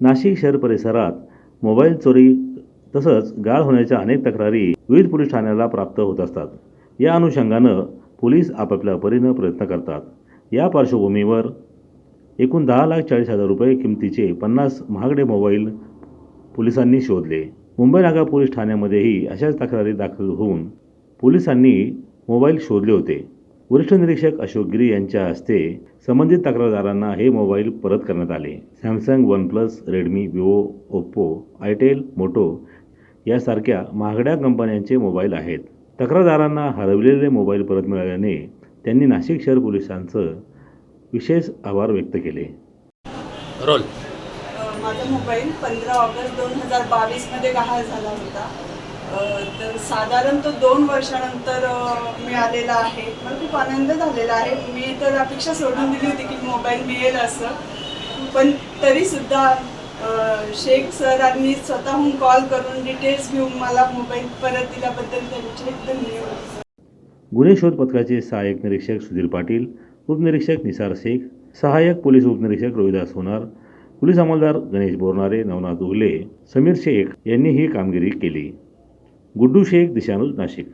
नाशिक शहर परिसरात मोबाईल चोरी तसंच गाळ होण्याच्या अनेक तक्रारी विविध पोलीस ठाण्याला प्राप्त होत असतात. या अनुषंगानं पोलीस आपापल्या परीनं प्रयत्न करतात. या पार्श्वभूमीवर एकूण दहा लाख चाळीस हजार रुपये किमतीचे पन्नास महागडे मोबाईल पोलिसांनी शोधले. मुंबई नागा पोलीस ठाण्यामध्येही अशाच तक्रारी दाखल होऊन पोलिसांनी मोबाईल शोधले होते. वरिष्ठ निरीक्षक अशोक गिरी यांच्या हस्ते संबंधित तक्रारदारांना हे मोबाईल परत करण्यात आले. Samsung OnePlus Redmi Vivo Oppo itel Moto यासारख्या महागड्या कंपन्यांचे मोबाईल आहेत. तक्रारदारांना हरवलेले मोबाईल परत मिळाल्याने त्यांनी नाशिक शहर पोलिसांचं विशेष आभार व्यक्त केले. रोल. माझा मोबाईल पंधरा ऑगस्ट दोन हजार बावीसमध्ये गहाळ झाला होता. तर साधारण तो दोन वर्षानंतर मिळालेला आहे. मला खूप आनंद झालेला आहे. मी तर अपेक्षा सोडून दिली होती की मोबाईल मिळेल असं. पण तरीसुद्धा सुद्धा शेख सरांनी स्वतःहून कॉल करून डिटेल्स घेऊन मला मोबाईल परत दिल्याबद्दल त्यांचे धन्यवाद गुन्हे शोध पथकाचे सहाय्यक निरीक्षक सुधीर पाटील उपनिरीक्षक निसार शेख सहाय्यक पोलीस उपनिरीक्षक रोहिदास होणार पोलीस अंमलदार गणेश बोरणारे नवनाथ उगले समीर शेख यांनी ही कामगिरी केली. गुड्डू शेख दिशानुज नाशिक